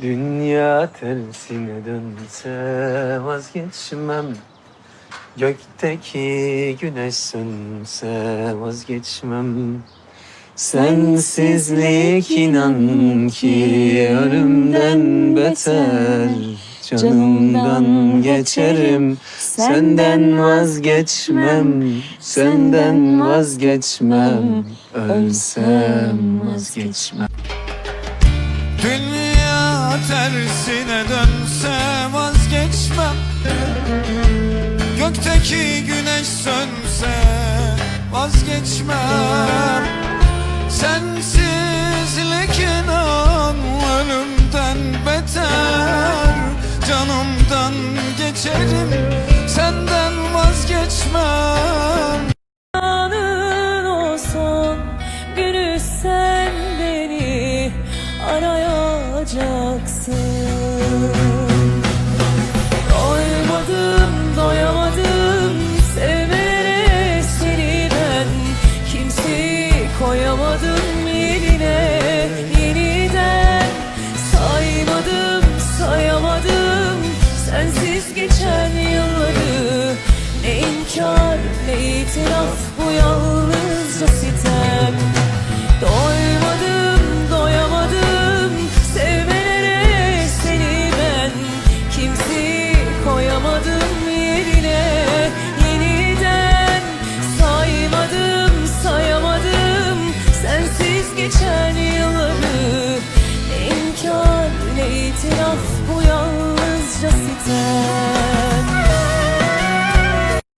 Dünya tersine dönse vazgeçmem. Gökteki güneş sönse vazgeçmem. Sensizlik inan ki ölümden beter. Canımdan geçerim. Senden vazgeçmem. Senden vazgeçmem. Ölsem vazgeçmem tersine dönse vazgeçmem Gökteki güneş sönse vazgeçmem Sensizlik inan ölümden beter. Canımdan geçerim senden vazgeçmem Doymadım doyamadım sevmene seni ben. Kimseyi koyamadım yerine yeniden. Saymadım sayamadım sensiz geçen yılları. Ne inkar ne itiraf koyamadım yerine. Yeniden saymadım sayamadım. Sensiz geçen yılları ne inkar ne itiraf bu yalnızca sitem.